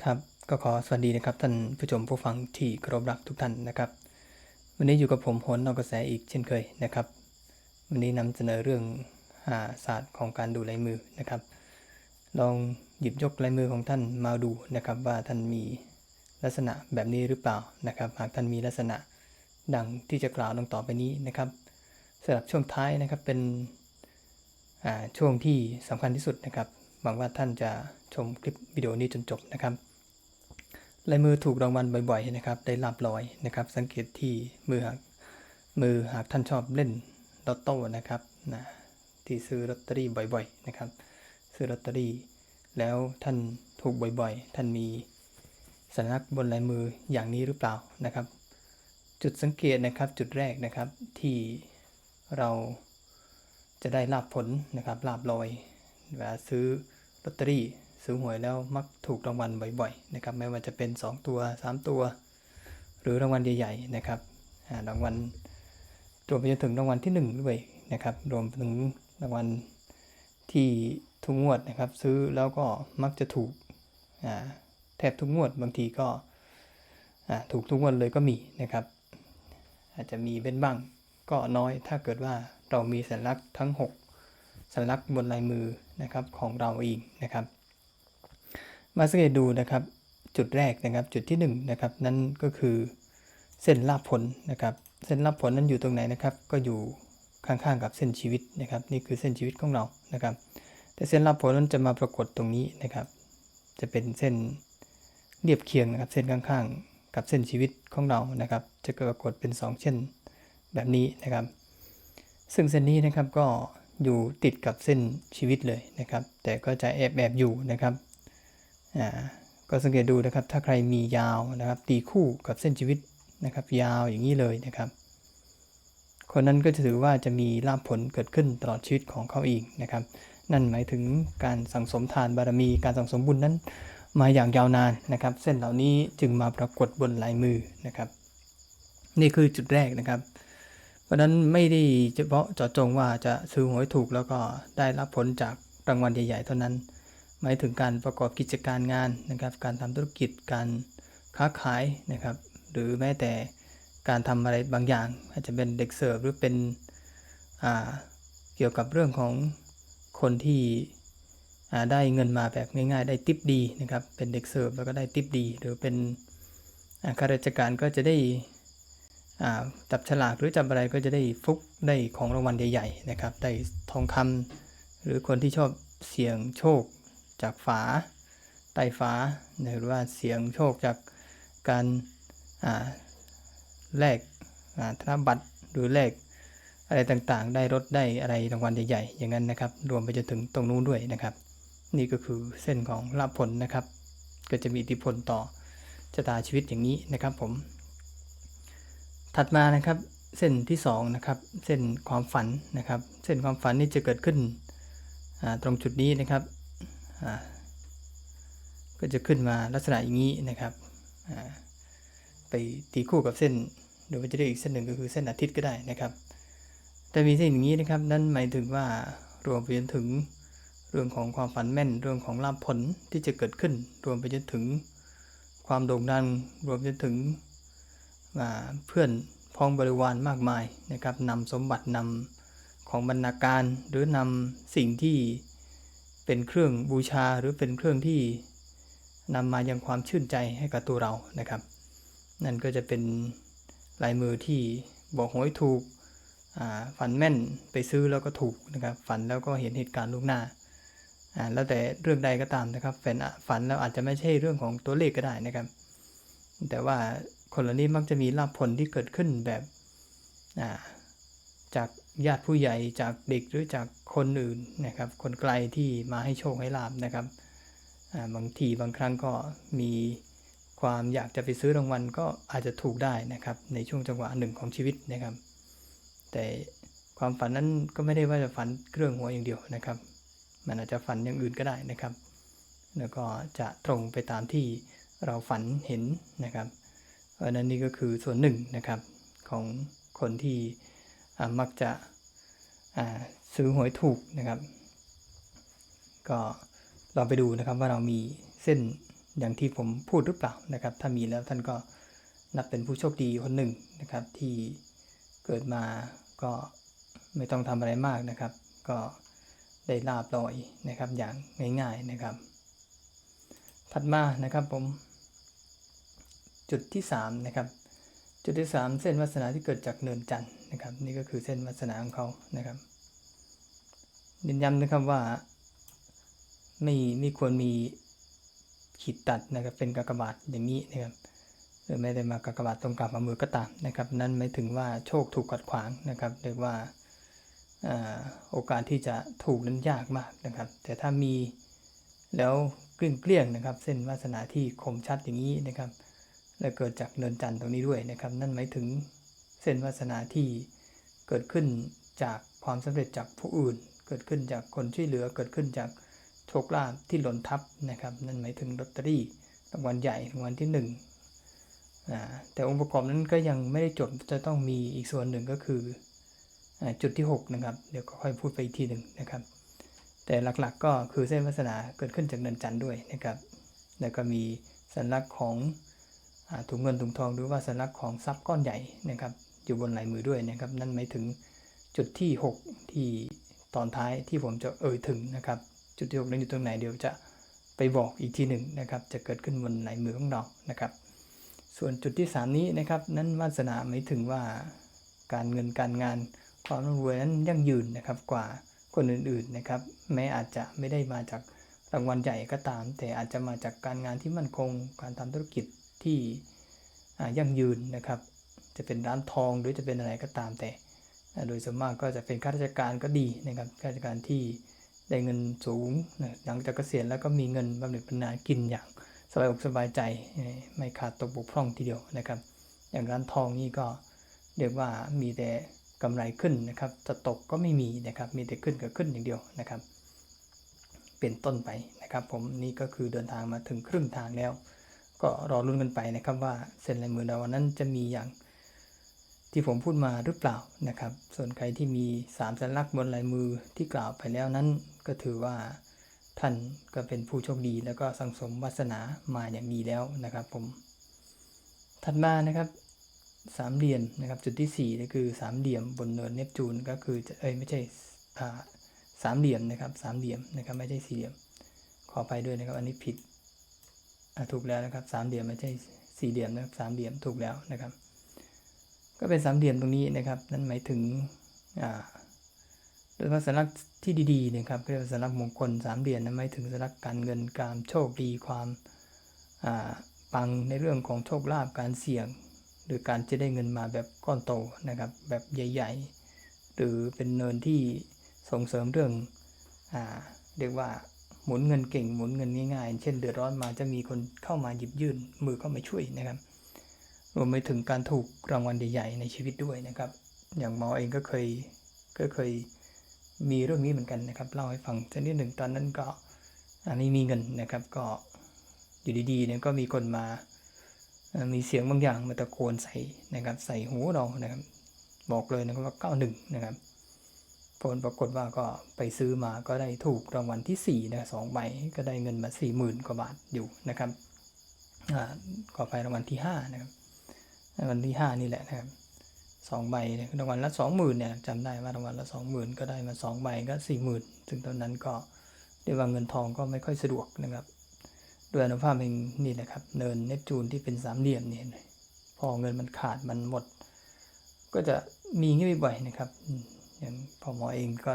ครับก็ขอสวัสดีนะครับท่านผู้ชมผู้ฟังที่เคารพรักทุกท่านนะครับ วันนี้อยู่กับผมโหนนอกกระแสอีกเช่นเคยนะครับ วันนี้นำเสนอเรื่องาศาสตร์ของการดูลายมือนะครับ ลองหยิบยกลายมือของท่านมาดูนะครับ ว่าท่านมีลักษณะแบบนี้หรือเปล่านะครับ หากท่านมีลักษณะดังที่จะกล่าวดังต่อไปนี้นะครับสำหรับช่วงท้ายนะครับเป็นช่วงที่สำคัญที่สุดนะครับ หวังว่าท่านจะชมคลิปวิดีโอนี้จนจบนะครับลายมือถูกรางวัลบ่อยๆนะครับ ได้ลาบลอยนะครับ สังเกตที่มือหากมือหากท่านชอบเล่นลอตโต้นะครับนะที่ซื้อลอตเตอรี่บ่อยๆนะครับ ซื้อลอตเตอรี่ แล้วท่านถูกบ่อยๆ ท่านมีสัญลักษณ์บนลายมืออย่างนี้หรือเปล่านะครับ จุดสังเกตนะครับจุดแรกนะครับที่เราจะได้ลาบผลนะครับลาบลอยเวลาซื้อ ลอตเตอรี่ซื้อหวยแล้วมักถูกรางวัลบ่อยๆนะครับไม่ว่าจะเป็น 2 ตัว 3 ตัว หรือรางวัลใหญ่ๆนะครับรางวัลรวมไปจนถึงรางวัลที่ 1 ด้วยนะครับรวมถึงรางวัลที่ทุกงวดนะครับ ซื้อแล้วก็มักจะถูกแทบทุกงวดบางทีก็ถูกทุกงวดเลยก็มีนะครับ อาจจะมีเป็นบ้างก็น้อยถ้าเกิดว่าเรามีสัญลักษณ์ทั้ง 6 สัญลักษณ์บนลายมือนะครับของเราเองนะครับ มาสังเกตดูนะครับจุดแรกนะครับจุดที่1นงนะครับนั่นก็คือเส้นลาบผลนะครับเส้นลาบผลนั้นอยู่ตรงไหนนะครับก็อยู่ข้างๆกับเส้นชีวิตนะครับ นี่คือเส้นชีวิตของเรานะครับ แต่เส้นลาบผลนั้นจะมาปรากฏตรงนี้นะครับ จะเป็นเส้นเรียบเคียงนะครับเส้นข้างๆ กับเส้นชีวิตของเรานะครับ จะปรากฏเป็น 2 เช่นแบบนี้นะครับ ซึ่งเส้นนี้นะครับก็ อยู่ติดกับเส้นชีวิตเลยนะครับ แต่ก็จะแอบแอบอยู่นะครับอ่าก็สังเกตดูนะครับ ถ้าใครมียาวนะครับ ตีคู่กับเส้นชีวิตนะครับ ยาวอย่างนี้เลยนะครับ คนนั้นก็จะถือว่าจะมีลาภผลเกิดขึ้นตลอดชีวิตของเขาเองนะครับ นั่นหมายถึงการสั่งสมทานบารมีการสั่งสมบุญนั้น มาอย่างยาวนานนะครับ เส้นเหล่านี้จึงมาปรากฏบนลายมือนะครับ นี่คือจุดแรกนะครับ ราะนั้นไม่ได้เฉพาะเจาะจงว่าจะซื้อหวยถูกแล้วก็ได้รับผลจากรางวัลใหญ่ ๆ เท่านั้น หมายถึงการประกอบกิจการงานนะครับ การทำธุรกิจการค้าขายนะครับ หรือแม้แต่การทำอะไรบางอย่าง อาจจะเป็นเด็กเสิร์ฟหรือเป็นเกี่ยวกับเรื่องของคนที่ได้เงินมาแบบง่ายๆ ได้ติปดีนะครับเป็นเด็กเสิร์ฟแล้วก็ได้ติปดี หรือเป็นข้าราชการก็จะได้ จับฉลากหรือจับอะไรก็จะได้ฟุกได้ของรางวัลใหญ่ๆนะครับได้ทองคำหรือคนที่ชอบเสี่ยงโชคจากฝาไตฝาหรือว่าเสี่ยงโชคจากการแลกอ่าธนบัตรหรือแลกอะไรต่างๆ ได้รถได้อะไรรางวัลใหญ่ๆ อย่างนั้นนะครับ รวมไปจนถึงตรงนู้นด้วยนะครับ นี่ก็คือเส้นของลาภผลนะครับ ก็จะมีอิทธิพลต่อชะตาชีวิตอย่างนี้นะครับผม ถัดมานะครับเส้นที่สองนะครับเส้นความฝันนะครับ เส้นความฝันนี่จะเกิดขึ้นตรงจุดนี้นะครับก็จะขึ้นมาลักษณะอย่างนี้นะครับไปตีคู่กับเส้นหรือว่าจะเรียกอีกเส้นหนึ่งก็คือเส้นอาทิตย์ก็ได้นะครับแต่มีเส้นอย่างนี้นะครับ นั่นหมายถึงว่ารวมไปจนถึงเรื่องของความฝันแม่นเรื่องของลาภผลที่จะเกิดขึ้น รวมไปจนถึงความโด่งดังรวมไปจนถึง เพื่อนพ้องบริวารมากมายนะครับนำสมบัตินำของบรรณาการหรือนำสิ่งที่เป็นเครื่องบูชาหรือเป็นเครื่องที่นำมายังความชื่นใจให้กับตัวเรานะครับ นั่นก็จะเป็นลายมือที่บอกหวยถูกฝันแม่นไปซื้อแล้วก็ถูกนะครับฝันแล้วก็เห็นเหตุการณ์ล่วงหน้าอ่าแล้วแต่เรื่องใดก็ตามนะครับฝันฝันแล้วอาจจะไม่ใช่เรื่องของตัวเลขก็ได้นะครับ แต่ว่า คนเหล่านี้มักจะมีลาภผลที่เกิดขึ้นแบบาจากญาติผู้ใหญ่จากเด็กหรือจากคนอื่นนะครับ คนไกลที่มาให้โชคให้ลาบนะครับาบางทีบางครั้งก็มีความอยากจะไปซื้อรางวัลก็อาจจะถูกได้นะครับ ในช่วงจังหวะหนึ่งของชีวิตนะครับ แต่ความฝันนั้นก็ไม่ได้ว่าจะฝันเครื่องหัวอย่างเดียวนะครับ มันอาจจะฝันอย่างอื่นก็ได้นะครับ แล้วก็จะตรงไปตามที่เราฝันเห็นนะครับ ราะนั้นนี่ก็คือส่วนหนึ่งนะครับของคนที่มักจะซื้อหวยถูกนะครับ ก็ลองไปดูนะครับว่าเรามีเส้นอย่างที่ผมพูดหรือเปล่านะครับ ถ้ามีแล้วท่านก็นับเป็นผู้โชคดีคนหนึ่งนะครับ ที่เกิดมาก็ไม่ต้องทำอะไรมากนะครับ ก็ได้ลาบลอยนะครับอย่างง่าย ๆนะครับ ถัดมานะครับผม จุดที่สามนะครับจุดที่สามเส้นวาสนาที่เกิดจากเนินจันทร์นะครับ นี่ก็คือเส้นวาสนาของเขานะครับเน้นย้ำนะครับว่าไม่ไม่ควรมีขีดตัดนะครับเป็นกากบาทอย่างนี้นะครับหรือไม่ได้มากากบาทตรงกลางฝ่ามือก็ตามนะครับ นั่นหมายถึงว่าโชคถูกขัดขวางนะครับเรียกว่าโอกาสที่จะถูกนั้นยากมากนะครับ แต่ถ้ามีแล้วเกลี้ยงเกลี้ยงๆนะครับ เส้นวาสนาที่คมชัดอย่างนี้นะครับ และเกิดจากเนินจันทร์ตรงนี้ด้วยนะครับ นั่นหมายถึงเส้นวาสนาที่เกิดขึ้นจากความสำเร็จจากผู้อื่น เกิดขึ้นจากคนช่วยเหลือ เกิดขึ้นจากโชคลาภที่หล่นทับนะครับ นั่นหมายถึงลอตเตอรี่รางวัลใหญ่รางวัลที่หนึ่งแต่องค์ประกอบนั้นก็ยังไม่ได้จบจะต้องมีอีกส่วนหนึ่งก็คืออจุดที่ 6 นะครับ เดี๋ยวค่อยพูดไปอีกทีหนึ่งนะครับ แต่หลักๆก็คือเส้นวาสนาเกิดขึ้นจากเนินจันทร์ด้วยนะครับ แล้วก็มีสัญลักษณ์ของ ถุงเงินถุงทองหรือว่าสัญลักษณ์ของทรัพย์ก้อนใหญ่นะครับอยู่บนลายมือด้วยนะครับ นั่นหมายถึงจุดที่ 6 ที่ตอนท้ายที่ผมจะเอ่ยถึงนะครับ จุดที่6นั้นอยู่ตรงไหนเดี๋ยวจะไปบอกอีกทีหนึ่งนะครับ จะเกิดขึ้นบนลายมือของเรานะครับ ส่วนจุดที่ 3 นี้นะครับ นั้นวาสนาหมายถึงว่าการเงินการงานความร่ำรวยนั้นยั่งยืนนะครับกว่าคนอื่นๆนะครับ แม้อาจจะไม่ได้มาจากรางวัลใหญ่ก็ตาม แต่อาจจะมาจากการงานที่มั่นคง การทำธุรกิจ ที่ยั่งยืนนะครับ จะเป็นร้านทองหรือจะเป็นอะไรก็ตามแต่ โดยส่วนมากก็จะเป็นข้าราชการก็ดีนะครับข้าราชการที่ได้เงินสูงนะหลังจากเกษียณแล้วก็มีเงินบำเหน็จบำนาญกินอย่างสบายอกสบายใจไม่ขาดตกบกพร่องทีเดียวนะครับ อย่างร้านทองนี่ก็เรียกว่ามีแต่กำไรขึ้นนะครับจะตกก็ไม่มีนะครับ มีแต่ขึ้นกับขึ้นอย่างเดียวนะครับ เป็นต้นไปนะครับ ผมนี่ก็คือเดินทางมาถึงครึ่งทางแล้ว ก็รอรุ้นกันไปนะครับว่าเส้นลายมือเรานั้นจะมีอย่างที่ผมพูดมาหรือเปล่านะครับ ส่วนใครที่มีสามสัญลักษณ์บนลายมือที่กล่าวไปแล้วนั้น ก็ถือว่าท่านก็เป็นผู้โชคดี แล้วก็สังสมวาสนามาอย่างดีแล้วนะครับผม ถัดมานะครับสามเหลี่ยมนะครับจุดที่สี่ก็คือสามเหลี่ยมบนเนินเนปจูนก็คือจะเอ้ยไม่ใช่สามเหลี่ยมนะครับสามเหลี่ยมนะครับไม่ใช่สี่เหลี่ยมขอไปด้วยนะครับอันนี้ผิด ถูกแล้วนะครับสามเหลี่ยมไม่ใช่สี่เหลี่ยมนะครับสามเหลี่ยมถูกแล้วนะครับ ก็เป็นสามเหลี่ยมตรงนี้นะครับ นั่นหมายถึงโดยเฉพาะสัญลักษณ์ที่ดีๆนะครับเรียกว่าสัญลักษณ์มงคลสามเหลี่ยมนั้นหมายถึงสัญลักษณ์การเงินการโชคดีความปังในเรื่องของโชคลาภการเสี่ยง หรือการจะได้เงินมาแบบก้อนโตนะครับ แบบใหญ่ ๆ หรือเป็นเนินที่ส่งเสริมเรื่องอเรียกว่า หมุนเงินเก่งหมุนเงินง่ายๆ เช่นเดือดร้อนมาจะมีคนเข้ามาหยิบยื่นมือเข้ามาช่วยนะครับ รวมไปถึงการถูกรางวัลใหญ่ๆในชีวิตด้วยนะครับ อย่างหมอเองก็เคยก็เคยมีเรื่องนี้เหมือนกันนะครับเล่าให้ฟังสักนิดหนึ่งตอนนั้นก็อ่าไม่มีเงินนะครับก็อยู่ดีๆเนี่ยก็มีคนมามีเสียงบางอย่างมาตะโกนใส่นะครับ ใส่หูเรานะครับ บอกเลยนะครับว่า91นะครับ ผลปรากฏว่าก็ไปซื้อมาก็ได้ถูกรางวัลที่4นะสองใบก็ได้เงินมา 4 0,000 กว่าบาทอยู่นะครับอ่าก็ไปรางวัลที่5นะครับรางวัลที่ 5 นี่แหละนะครับสองใบนะรางวัลละ20,000เนี่ยจำได้ว่ารางวัลละ20,000 ก็ได้มา2ใบก็40,000ซึ่งตอนนั้นก็เรียกว่าเงินทองก็ไม่ค่อยสะดวกนะครับด้วยอนุภาพเองนี่แหละครับเนินเนปจูนที่เป็นสามเหลี่ยมเนี่ยพอเงินมันขาดมันหมด ก็จะมีอย่างนี้บ่อยๆนะครับ อย่างพอหมอเองก็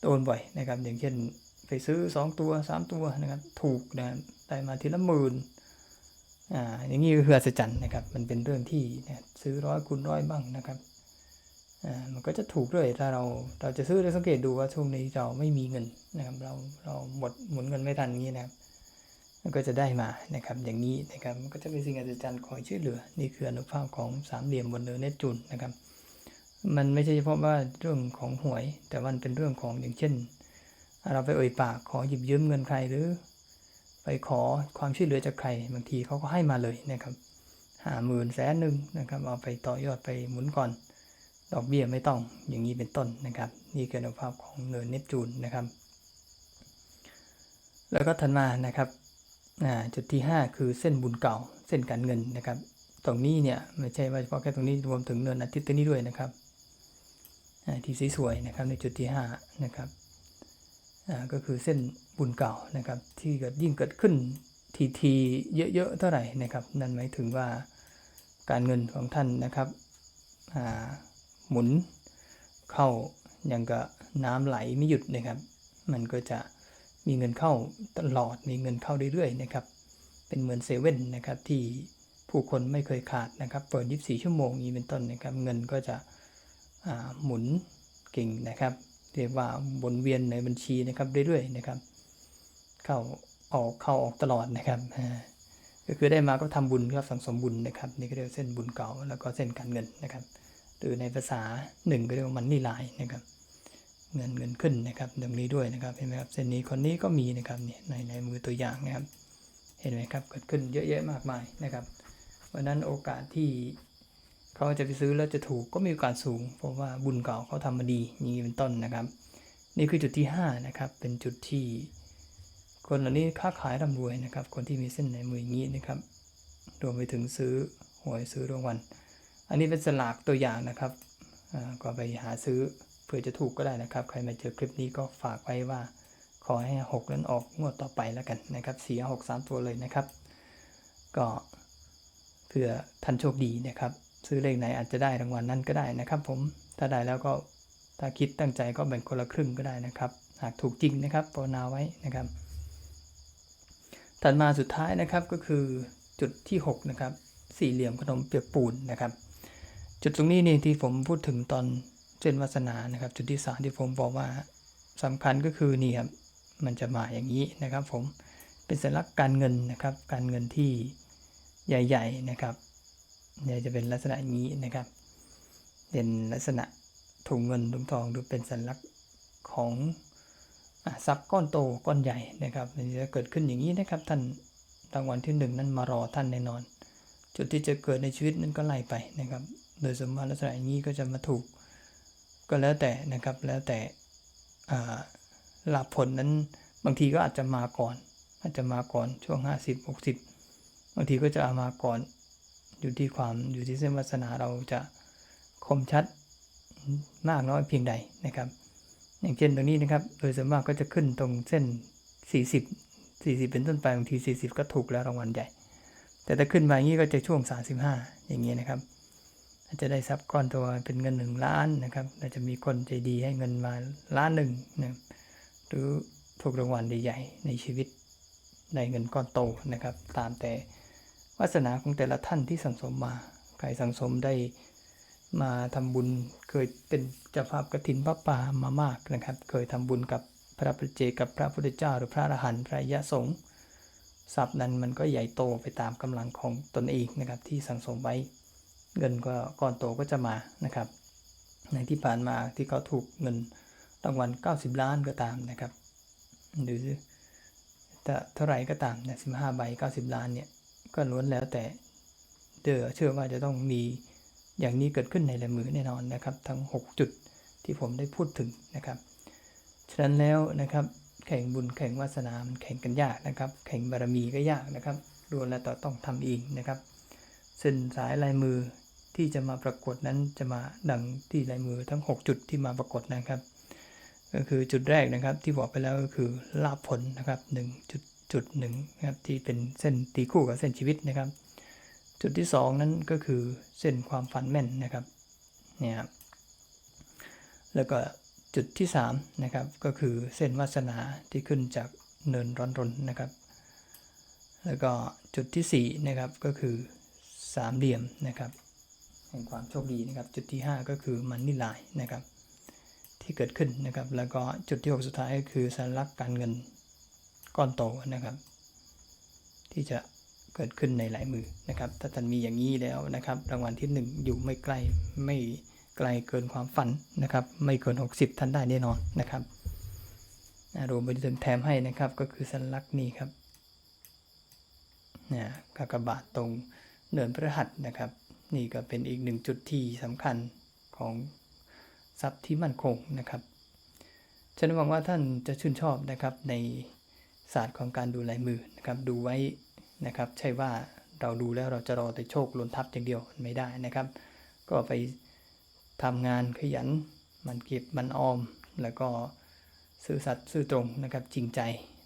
โดนบ่อยนะครับ อย่างเช่นไปซื้อสองตัวสามตัวนะครับ ถูกนะครับได้มาทีละหมื่นอ่าอย่างนี้คืออัศจรรย์นะครับ มันเป็นเรื่องที่นี่ยซื้อร้อยคูณร้อยบ้างนะครับอ่ามันก็จะถูกด้วยถ้าเราเราจะซื้อเราสังเกตดูว่าช่วงนี้เราไม่มีเงินนะครับเราเราหมดหมุนเงินไม่ทันนี้นะครับมันก็จะได้มานะครับอย่างนี้นะครับมันก็จะเป็นสิ่งอัศจรรย์คอยช่วยเหลือ นี่คืออนุภาพของสามเหลี่ยมบนเนินเนจูนนะครับ มันไม่ใช่เฉพาะว่าเรื่องของหวย แต่มันเป็นเรื่องของอย่างเช่น เราไปเอ่ยปากขอหยิบยืมเงินใครหรือ ไปขอความช่วยเหลือจากใคร บางทีเขาก็ให้มาเลยนะครับห้าหมื่นแสนหนึ่งนะครับ เอาไปต่อยอดไปหมุนก่อน ดอกเบี้ยไม่ต้องอย่างนี้เป็นต้นนะครับ นี่คืออนุภาพของเนินเนปจูนนะครับ แล้วก็ถัดมานะครับจุดที่ 5 คือเส้นบุญเก่าเส้นการเงินนะครับ ตรงนี้เนี่ยไม่ใช่ว่าเฉพาะแค่ตรงนี้รวมถึงเนินอาทิตย์ตัวนี้ด้วยนะครับ ที่สวยๆนะครับในจุดที่5นะครับก็คือเส้นบุญเก่านะครับที่เกิดยิ่งเกิดขึ้นทีทีๆเยอะๆเท่าไหร่นะครับ นั่นหมายถึงว่าการเงินของท่านนะครับหมุนเข้าอย่างกับน้ำไหลไม่หยุดนะครับ มันก็จะมีเงินเข้าตลอดมีเงินเข้าเรื่อยๆนะครับ เป็นเหมือนเซเว่นนะครับที่ผู้คนไม่เคยขาดนะครับ เปิด 24 ชั่วโมงนี้เป็นต้นนะครับ เงินก็จะ หมุนเก่งนะครับ เรียกว่าวนเวียนในบัญชีนะครับเรื่อยๆนะครับ เข้าออกเข้าออกตลอดนะครับก็คือได้มาก็ทำบุญครับสังสมบุญนะครับนี่ก็เรียกเส้นบุญเก่าแล้วก็เส้นการเงินนะครับ หรือในภาษาหนึ่งก็เรียกว่ามันนี่ลายนะครับ เงินเงินขึ้นนะครับตรงนี้ด้วยนะครับเห็นไหมครับเส้นนี้คนนี้ก็มีนะครับเนี่ยในในมือตัวอย่างนะครับ เห็นไหมครับเกิดขึ้นเยอะแยะมากมายนะครับ เพราะนั้นโอกาสที่ เขาจะไปซื้อแล้วจะถูกก็มีโอกาสสูง เพราะว่าบุญเก่าเขาทำมาดีอย่างนี้เป็นต้นนะครับ นี่คือจุดที่5นะครับเป็นจุดที่ คนเหล่านี้ค้าขายร่ำรวยนะครับ คนที่มีเส้นในมืออย่างนี้นะครับรวมไปถึงซื้อหวยซื้อรางวัลอันนี้เป็นสลากตัวอย่างนะครับก็ไปหาซื้อเผื่อจะถูกก็ได้นะครับ ใครมาเจอคลิปนี้ก็ฝากไว้ว่า ขอให้ 6 นั้นออกงวดต่อไปแล้วกันนะครับสี่หกสามตัวเลยนะครับ ก็เผื่อท่านโชคดีนะครับ ซื้อเลขไหนอาจจะได้รางวัลนั้นก็ได้นะครับ ผมถ้าได้แล้วก็ถ้าคิดตั้งใจก็แบ่งคนละครึ่งก็ได้นะครับ หากถูกจริงนะครับภาวนาไว้นะครับ ถัดมาสุดท้ายนะครับก็คือจุดที่6นะครับสี่เหลี่ยมขนมเปียกปูนนะครับ จุดตรงนี้นี่ที่ผมพูดถึงตอนเส้นวาสนานะครับ จุดที่สามที่ผมบอกว่าสำคัญก็คือนี่ครับมันจะมาอย่างนี้นะครับ ผมเป็นสัญลักษณ์การเงินนะครับ การเงินที่ใหญ่ ๆนะครับ เนี่ยจะเป็นลักษณะนี้นะครับ เป็นลักษณะถุงเงินถุงทองหรือเป็นสัญลักษณ์ของอทรัพย์ก้อนโตก้อนใหญ่นะครับมันจะเกิดขึ้นอย่างนี้นะครับ ท่านรางวัลที่หนึ่งนั้นมารอท่านแน่นอน จุดที่จะเกิดในชีวิตนั้นก็ไล่ไปนะครับ โดยสมมติลักษณะอย่างนี้ก็จะมาถูกก็แล้วแต่นะครับแล้วแต่อ่าผลนั้นบางทีก็อาจจะมาก่อน อาจจะมาก่อนช่วง 50 60 บางทีก็จะามาก่อน อยู่ที่ความอยู่ที่เส้นวาสนาเราจะคมชัดมากน้อยเพียงใดนะครับ อย่างเช่นตรงนี้นะครับ โดยส่วนมากก็จะขึ้นตรงเส้น 40 40 เป็นต้นไปบางที 40 ก็ถูกแล้วรางวัลใหญ่ แต่ถ้าขึ้นมาอย่างนี้ก็จะช่วง 35 อย่างนี้นะครับอาจจะได้ทรัพย์ก้อนตัวเป็นเงิน 1 ล้านนะครับอาจจะมีคนใจดีให้เงินมาล้านหนึ่งนะหรือถูกรางวัลใหญ่ในชีวิตได้เงินก้อนโตนะครับ ตามแต่ วาสนาของแต่ละท่านที่สังสมมา ใครสังสมได้มาทำบุญเคยเป็นเจ้าภาพกฐินพระป่ามามากนะครับ เคยทำบุญกับพระปัจเจกับพระพุทธเจ้า หรือพระอรหันต์พระอริยสงฆ์ทรัพย์นั้นมันก็ใหญ่โตไปตามกำลังของตนเองนะครับ ที่สังสมไว้เงินก็ก้อนโตก็จะมานะครับ ในที่ผ่านมาที่เขาถูกเงินรางวัล90 ล้านก็ตามนะครับ หรือแต่เท่าไหร่ก็ตามเนี่ย15ใบ 90 ล้านเนี่ย ก็ล้วนแล้วแต่เดอเชื่อว่าจะต้องมีอย่างนี้เกิดขึ้นในลายมือแน่นอนนะครับ ทั้ง 6 จุดที่ผมได้พูดถึงนะครับฉะนั้นแล้วนะครับแข่งบุญแข่งวาสนามันแข่งกันยากนะครับ แข่งบารมีก็ยากนะครับรวนแล้วต่อต้องทำเองนะครับเส้นสายลายมือที่จะมาปรากฏนั้นจะมาดังที่ลายมือทั้ง 6 จุดที่มาปรากฏนะครับ ก็คือจุดแรกนะครับที่บอกไปแล้วก็คือลาภผลนะครับ1 จุดหนึ่งนะครับที่เป็นเส้นตีคู่กับเส้นชีวิตนะครับ จุดที่ 2 นั้นก็คือเส้นความฝันแม่นนะครับเนี่ยครับแล้วก็จุดที่3นะครับก็คือเส้นวาสนาที่ขึ้นจากเนินร้อนรนนะครับ แล้วก็จุดที่4นะครับก็คือสามเหลี่ยมนะครับแห่งความโชคดีนะครับ จุดที่ 5 ก็คือมันนี่ลายนะครับ ที่เกิดขึ้นนะครับ แล้วก็จุดที่ 6 สุดท้ายก็คือสัญลักษณ์การเงิน ก้อนโตนะครับ ที่จะเกิดขึ้นในหลายมือนะครับ ถ้าท่านมีอย่างนี้แล้วนะครับ รางวัลที่ 1 อยู่ไม่ใกล้ไม่ไกลเกินความฝันนะครับ ไม่เกิน 60 ท่านได้แน่นอนนะครับรวมไปถึงแถมให้นะครับก็คือสัญลักษณ์นี้ครับนี่ยกากบาทตรงเนินพระหัสนะครับ นี่ก็เป็นอีกหนึ่งจุดที่สำคัญของทรัพย์ที่มั่นคงนะครับฉันหวังว่าท่านจะชื่นชอบนะครับใน ศาสตร์ของการดูลายมือนะครับดูไว้นะครับใช่ว่าเราดูแล้วเราจะรอแต่โชคล้นทับอย่างเดียวไม่ได้นะครับ ก็ไปทำงานขยันมันเก็บมันออม แล้วก็ซื่อสัตย์ซื่อตรงนะครับจริงใจ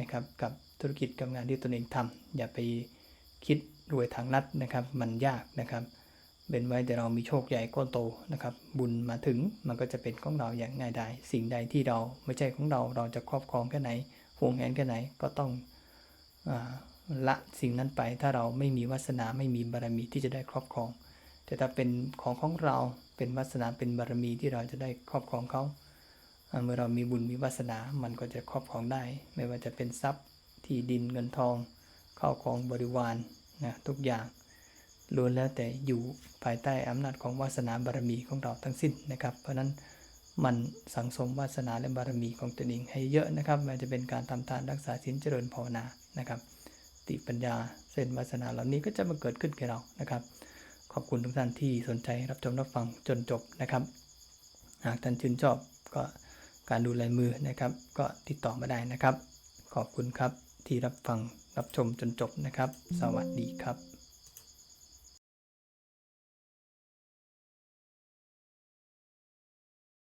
นะครับกับธุรกิจกับงานที่ตนเองทำอย่าไปคิดรวยทางลัดนะครับมันยากนะครับเป็นไว้แต่เรามีโชคใหญ่ก้อนโตนะครับบุญมาถึงมันก็จะเป็นของเราอย่างง่ายดายสิ่งใดที่เราไม่ใช่ของเราเราจะครอบครองแค่ไหน ห่วงแหนแค่ไหนก็ต้องอละสิ่งนั้นไป ถ้าเราไม่มีวาสนาไม่มีบารมีที่จะได้ครอบครอง แต่ถ้าเป็นของของเราเป็นวาสนาเป็นบารมีที่เราจะได้ครอบครองเขาเมื่อเรามีบุญมีวาสนา มันก็จะครอบครองได้ ไม่ว่าจะเป็นทรัพย์ที่ดินเงินทองเข้าของบริวารนะทุกอย่างล้วนแล้วแต่อยู่ภายใต้อำนาจของวาสนาบารมีของเราทั้งสิ้นนะครับ เพราะฉะนั้น มันสังสมวาสนาและบารมีของตนเองให้เยอะนะครับมันจะเป็นการทำทานรักษาศีลเจริญภาวนานะครับติปัญญาเส้นวาสนาเหล่านี้ก็จะมาเกิดขึ้นแก่เรานะครับ ขอบคุณทุกท่านที่สนใจรับชมรับฟังจนจบนะครับ หากท่านชื่นชอบก็การดูลายมือนะครับ ก็ติดต่อมาได้นะครับ ขอบคุณครับที่รับฟังรับชมจนจบนะครับ สวัสดีครับ